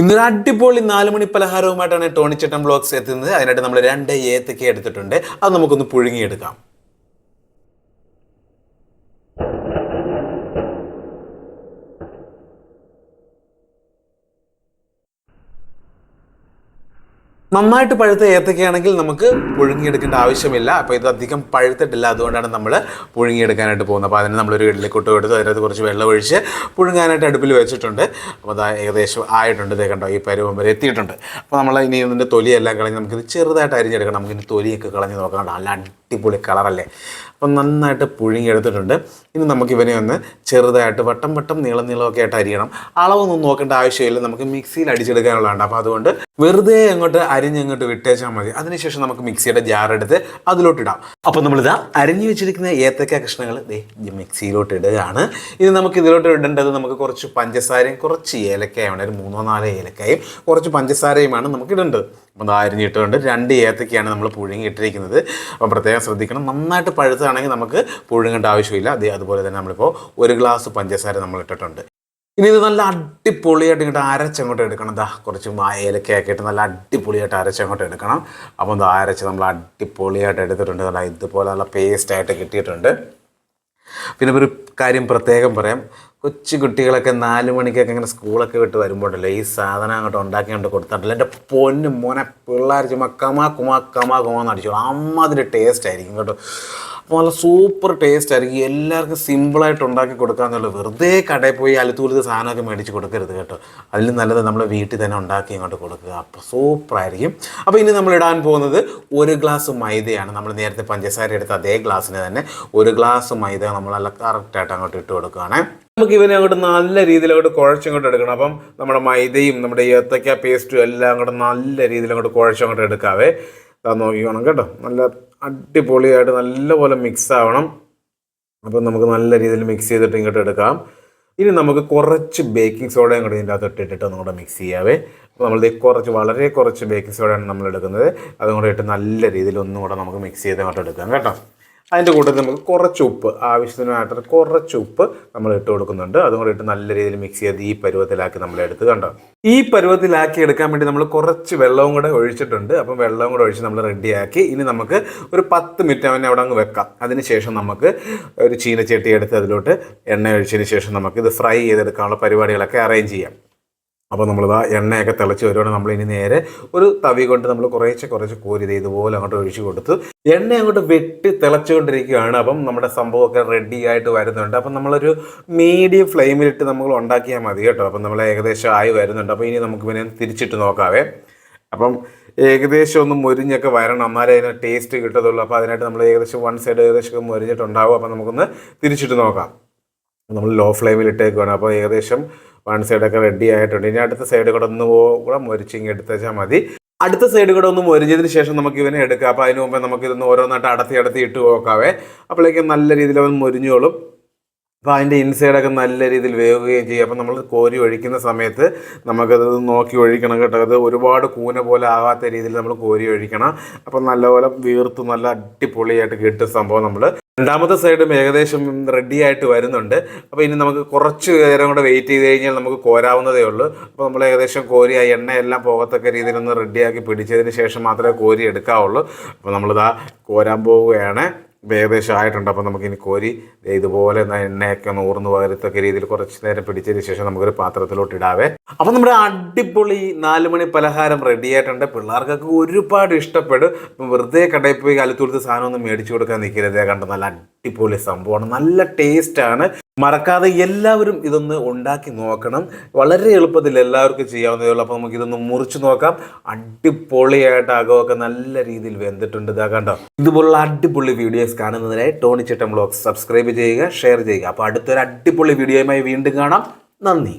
ഇന്നൊരു അടിപൊളി നാല് മണി പലഹാരവുമായിട്ടാണ് ടോണിച്ചട്ടൻ ബ്ലോഗ്സ് എത്തുന്നത്. അതിനായിട്ട് നമ്മൾ രണ്ട് ഏത്തക്ക എടുത്തിട്ടുണ്ട്. അത് നമുക്കൊന്ന് പുഴുങ്ങിയെടുക്കാം. നന്നായിട്ട് പഴുത്ത ഏത്തക്കയാണെങ്കിൽ നമുക്ക് പുഴുങ്ങിയെടുക്കേണ്ട ആവശ്യമില്ല. അപ്പോൾ ഇത് അധികം പഴുത്തിട്ടില്ല. അതുകൊണ്ടാണ് നമ്മൾ പുഴുങ്ങിയെടുക്കാനായിട്ട് പോകുന്നത്. അപ്പോൾ അതിന് നമ്മളൊരു ഇഡ്ഡലിക്കുട്ട് എടുത്ത് അതിനകത്ത് കുറച്ച് വെള്ളം ഒഴിച്ച് പുഴുങ്ങാനായിട്ട് അടുപ്പിൽ വെച്ചിട്ടുണ്ട്. അപ്പോൾ അത് ഏകദേശം ആയിട്ടുണ്ട്. ഇതേ കണ്ടോ ഈ പരുവം വരെ എത്തിയിട്ടുണ്ട്. അപ്പോൾ നമ്മൾ ഇനി ഇതിന്റെ തൊലിയെല്ലാം കളഞ്ഞ് നമുക്കിത് ചെറുതായിട്ട് അരിഞ്ഞെടുക്കണം. നമുക്കിനി തൊലിയൊക്കെ കളഞ്ഞ് നോക്കാം. നല്ല അടിപൊളി കളറല്ലേ? അപ്പം നന്നായിട്ട് പുഴുങ്ങിയെടുത്തിട്ടുണ്ട്. ഇനി നമുക്ക് ഇവനെ ഒന്ന് ചെറുതായിട്ട് വട്ടം വട്ടം നീളം നീളമൊക്കെ ആയിട്ട് അരിയണം. അളവൊന്നും നോക്കേണ്ട ആവശ്യമില്ല. നമുക്ക് മിക്സിയിൽ അടിച്ചെടുക്കാനുള്ളതാണ്. അപ്പോൾ അതുകൊണ്ട് വെറുതെ അങ്ങോട്ട് അരിഞ്ഞങ്ങോട്ട് വിട്ടേച്ചാൽ മതി. അതിനുശേഷം നമുക്ക് മിക്സിയുടെ ജാർ എടുത്ത് ഇടാം അപ്പോൾ നമ്മളിതാ അരിഞ്ഞു വെച്ചിരിക്കുന്ന ഏത്തക്ക കഷ്ണങ്ങൾ ദേ മിക്സിയിലോട്ട് ഇടുകയാണ് ഇനി നമുക്ക് ഇതിലോട്ട് ഇടേണ്ടത് നമുക്ക് കുറച്ച് പഞ്ചസാരയും കുറച്ച് ഏലക്കായാണ് ഒരു മൂന്നോ നാലോ ഏലക്കായും കുറച്ച് പഞ്ചസാരയുമാണ് നമുക്ക് ഇടേണ്ടത്. അപ്പോൾ അത് അരിഞ്ഞിട്ടുകൊണ്ട് രണ്ട് ഏത്തക്കയാണ് നമ്മൾ പുഴുങ്ങി ഇട്ടിരിക്കുന്നത് അപ്പം പ്രത്യേകം ശ്രദ്ധിക്കണം. നന്നായിട്ട് പഴുത്തതാണെങ്കിൽ നമുക്ക് പുഴുങ്ങേണ്ട ആവശ്യമില്ല. അതേ അതുപോലെ തന്നെ നമ്മളിപ്പോൾ ഒരു ഗ്ലാസ് പഞ്ചസാര നമ്മൾ ഇട്ടിട്ടുണ്ട്. ഇനി ഇത് നല്ല അടിപൊളിയായിട്ട് ഇങ്ങോട്ട് അരച്ചങ്ങോട്ട് എടുക്കണം. ദാ കുറച്ച് ഏലക്കയൊക്കെ ഇട്ട് നല്ല അടിപൊളിയായിട്ട് അരച്ചങ്ങോട്ട് എടുക്കണം. അപ്പോൾ ദാ അരച്ച് നമ്മൾ അടിപൊളിയായിട്ട് എടുത്തിട്ടുണ്ട്. നല്ല ഇതുപോലെ നല്ല പേസ്റ്റായിട്ട് കിട്ടിയിട്ടുണ്ട്. പിന്നെ ഒരു കാര്യം പ്രത്യേകം പറയാം. കൊച്ചു കുട്ടികളൊക്കെ നാല് മണിക്കൊക്കെ ഇങ്ങനെ സ്കൂളൊക്കെ വിട്ട് വരുമ്പോഴല്ലോ ഈ സാധനം അങ്ങോട്ട് ഉണ്ടാക്കി കൊണ്ട് കൊടുത്തിട്ടില്ല എന്റെ പൊന്നും മോനെ പിള്ളേർ ചുമ്മാ കമാ കുമാ കമാ കുമാന്ന് അടിച്ചോളൂ. അതിന്റെ ടേസ്റ്റ് ആയിരിക്കും കേട്ടോ. നല്ല സൂപ്പർ ടേസ്റ്റ് ആയിരിക്കും. എല്ലാവർക്കും സിമ്പിളായിട്ട് ഉണ്ടാക്കി കൊടുക്കാമെന്നുള്ളൂ വെറുതെ കടയിൽ പോയി അലുത്തൂലത്ത് സാധനമൊക്കെ മേടിച്ച് കൊടുക്കരുത് കേട്ടോ. അതിൽ നല്ലത് നമ്മൾ വീട്ടിൽ തന്നെ ഉണ്ടാക്കി ഇങ്ങോട്ട് കൊടുക്കുക. അപ്പോൾ സൂപ്പറായിരിക്കും അപ്പോൾ ഇനി നമ്മൾ ഇടാൻ പോകുന്നത് ഒരു ഗ്ലാസ് മൈദയാണ്. നമ്മൾ നേരത്തെ പഞ്ചസാര എടുത്ത അതേ ഗ്ലാസ്സിന് തന്നെ ഒരു ഗ്ലാസ് മൈദ നമ്മൾ നല്ല കറക്റ്റായിട്ട് അങ്ങോട്ട് ഇട്ട് കൊടുക്കുകയാണേ. നമുക്ക് ഇവനെ അങ്ങോട്ട് നല്ല രീതിയിൽ അങ്ങോട്ട് കുഴച്ചങ്ങോട്ട് എടുക്കണം. അപ്പം നമ്മുടെ മൈദയും നമ്മുടെ ഏത്തക്ക പേസ്റ്റും എല്ലാം അങ്ങോട്ട് നല്ല രീതിയിൽ അങ്ങോട്ട് കുഴച്ചങ്ങോട്ട് എടുക്കാവേ. നോക്കിക്കോണം കേട്ടോ. നല്ല അടിപൊളിയായിട്ട് നല്ലപോലെ മിക്സ് ആവണം. അപ്പം നമുക്ക് നല്ല രീതിയിൽ മിക്സ് ചെയ്തിട്ട് ഇങ്ങോട്ട് എടുക്കാം. ഇനി നമുക്ക് കുറച്ച് ബേക്കിംഗ് സോഡ കൂടി ഇതിന്റെ അകത്ത് ഇട്ടിട്ട് ഒന്നുകൂടെ മിക്സ് ചെയ്യാവേ. അപ്പോൾ നമ്മൾ കുറച്ച് വളരെ കുറച്ച് ബേക്കിംഗ് സോഡയാണ് നമ്മൾ എടുക്കുന്നത്. അതും കൂടെ ഇട്ട് നല്ല രീതിയിൽ ഒന്നും കൂടെ നമുക്ക് മിക്സ് ചെയ്ത് അങ്ങോട്ട് എടുക്കാം കേട്ടോ. അതിന്റെ കൂട്ടത്തിൽ നമുക്ക് കുറച്ച് ഉപ്പ് ആവശ്യത്തിനായിട്ട് കുറച്ച് ഉപ്പ് നമ്മൾ ഇട്ട് കൊടുക്കുന്നുണ്ട്. അതും കൂടെ ഇട്ട് നല്ല രീതിയിൽ മിക്സ് ചെയ്ത് ഈ പരുവത്തിലാക്കി നമ്മൾ എടുത്ത് കണ്ടോ? ഈ പരുവത്തിലാക്കി എടുക്കാൻ വേണ്ടി നമ്മൾ കുറച്ച് വെള്ളവും കൂടെ ഒഴിച്ചിട്ടുണ്ട്. അപ്പം വെള്ളവും കൂടെ ഒഴിച്ച് നമ്മൾ റെഡിയാക്കി ഇനി നമുക്ക് ഒരു പത്ത് മിനിറ്റ് അവനെ അവിടെ അങ്ങ് വെക്കാം. അതിനുശേഷം നമുക്ക് ഒരു ചീനച്ചട്ടി എടുത്ത് അതിലോട്ട് എണ്ണ ഒഴിച്ചതിന് ശേഷം നമുക്ക് ഇത് ഫ്രൈ ചെയ്തെടുക്കാനുള്ള പരിപാടികളൊക്കെ അറേഞ്ച് ചെയ്യാം. അപ്പോൾ നമ്മളിതാ എണ്ണയൊക്കെ തിളച്ച് വരുവാണ്. നമ്മൾ ഇനി നേരെ ഒരു തവി കൊണ്ട് നമ്മൾ കുറേശ്ശെ കുറച്ച് കോരി ഇത് ഇതുപോലെ അങ്ങോട്ട് ഒഴിച്ചു കൊടുത്ത് എണ്ണ അങ്ങോട്ട് വെട്ടി തിളച്ചുകൊണ്ടിരിക്കുകയാണ്. അപ്പം നമ്മുടെ സംഭവമൊക്കെ റെഡി ആയിട്ട് വരുന്നുണ്ട്. അപ്പം നമ്മളൊരു മീഡിയം ഫ്ലെയിമിലിട്ട് നമ്മൾ ഉണ്ടാക്കിയാൽ മതി കേട്ടോ. അപ്പം നമ്മൾ ഏകദേശം ആയി വരുന്നുണ്ട്. അപ്പോൾ ഇനി നമുക്ക് പിന്നെ തിരിച്ചിട്ട് നോക്കാവേ. അപ്പം ഏകദേശം ഒന്ന് മുരിഞ്ഞൊക്കെ വരണം. എന്നാലേ അതിന് ടേസ്റ്റ് കിട്ടത്തുള്ളൂ. അപ്പോൾ അതിനായിട്ട് നമ്മൾ ഏകദേശം വൺ സൈഡ് ഏകദേശം മുരിഞ്ഞിട്ടുണ്ടാവും. അപ്പം നമുക്കൊന്ന് തിരിച്ചിട്ട് നോക്കാം. നമ്മൾ ലോ ഫ്ലെയിമിൽ ഇട്ടേക്കുവാണ് അപ്പോൾ ഏകദേശം വൺ സൈഡൊക്കെ റെഡി ആയിട്ടുണ്ട്. ഇനി അടുത്ത സൈഡ് കൂടെ ഒന്ന് കൂടെ മൊരിച്ചിങ് എടുത്തേച്ചാൽ മതി. അടുത്ത സൈഡ് കൂടെ ഒന്ന് മൊരിഞ്ഞതിന് ശേഷം നമുക്ക് ഇവനെ എടുക്കാം. അപ്പോൾ അതിന് മുമ്പേ നമുക്ക് ഇതൊന്ന് ഓരോന്നായിട്ട് അടത്തി അടത്തി ഇട്ട് നോക്കാവേ. അപ്പോഴേക്കും നല്ല രീതിയിൽ അവൻ മൊരിഞ്ഞോളും. അപ്പോൾ അതിന്റെ ഇൻസൈഡൊക്കെ നല്ല രീതിയിൽ വേവുകയും ചെയ്യും. അപ്പോൾ നമ്മൾ കോരി ഒഴിക്കുന്ന സമയത്ത് നമുക്കത് നോക്കി ഒഴിക്കണം കേട്ടോ. അത് ഒരുപാട് കൂന പോലെ ആകാത്ത രീതിയിൽ നമ്മൾ കോരി ഒഴിക്കണം. അപ്പോൾ നല്ലപോലെ വീർത്ത് നല്ല അടിപൊളിയായിട്ട് കിട്ടും സംഭവം നമ്മൾ രണ്ടാമത്തെ സൈഡും ഏകദേശം റെഡി ആയിട്ട് വരുന്നുണ്ട്. അപ്പോൾ ഇനി നമുക്ക് കുറച്ച് നേരം കൂടെ വെയിറ്റ് ചെയ്ത് കഴിഞ്ഞാൽ നമുക്ക് കോരാവുന്നതേ ഉള്ളൂ. അപ്പോൾ നമ്മൾ ഏകദേശം കോരി ആ എണ്ണയെല്ലാം പോകത്തക്ക രീതിയിലൊന്ന് റെഡിയാക്കി പിടിച്ചതിന് ശേഷം മാത്രമേ കോരി എടുക്കാവുള്ളൂ. അപ്പോൾ നമ്മളിതാ കോരാൻ പോവുകയാണ്. ഏകദേശം ആയിട്ടുണ്ട്. അപ്പോൾ നമുക്കിനി കോരി ഇതുപോലെ എണ്ണയൊക്കെ ഒന്ന് ഊർന്ന് പകരത്തക്ക രീതിയിൽ കുറച്ച് നേരം പിടിച്ചതിന് ശേഷം നമുക്കൊരു പാത്രത്തിലോട്ട് ഇടാവേ. അപ്പോൾ നമ്മുടെ അടിപൊളി നാല് മണി പലഹാരം റെഡിയായിട്ടുണ്ട് പിള്ളേർക്കൊക്കെ ഒരുപാട് ഇഷ്ടപ്പെടും. വെറുതെ കടയിൽ പോയി കാലത്തൂരത്ത് സാധനം ഒന്നും മേടിച്ചു കൊടുക്കാൻ നിൽക്കരുത്. കണ്ട നല്ല അടിപൊളി സംഭവമാണ്. നല്ല ടേസ്റ്റാണ് മറക്കാതെ എല്ലാവരും ഇതൊന്ന് ഉണ്ടാക്കി നോക്കണം. വളരെ എളുപ്പത്തിൽ എല്ലാവർക്കും ചെയ്യാവുന്നതേ ഉള്ളൂ. അപ്പോൾ നമുക്ക് ഇതൊന്ന് മുറിച്ച് നോക്കാം. അടിപൊളിയായിട്ട് അകമൊക്കെ നല്ല രീതിയിൽ വെന്തിട്ടുണ്ട്. ഇതാ കണ്ടോ? ഇതുപോലുള്ള അടിപൊളി വീഡിയോസ് കാണുന്നതിനായി ടോണി ചിട്ടം ബ്ലോഗ് സബ്സ്ക്രൈബ് ചെയ്യുക ഷെയർ ചെയ്യുക. അപ്പോൾ അടുത്തൊരു അടിപൊളി വീഡിയോയുമായി വീണ്ടും കാണാം. നന്ദി.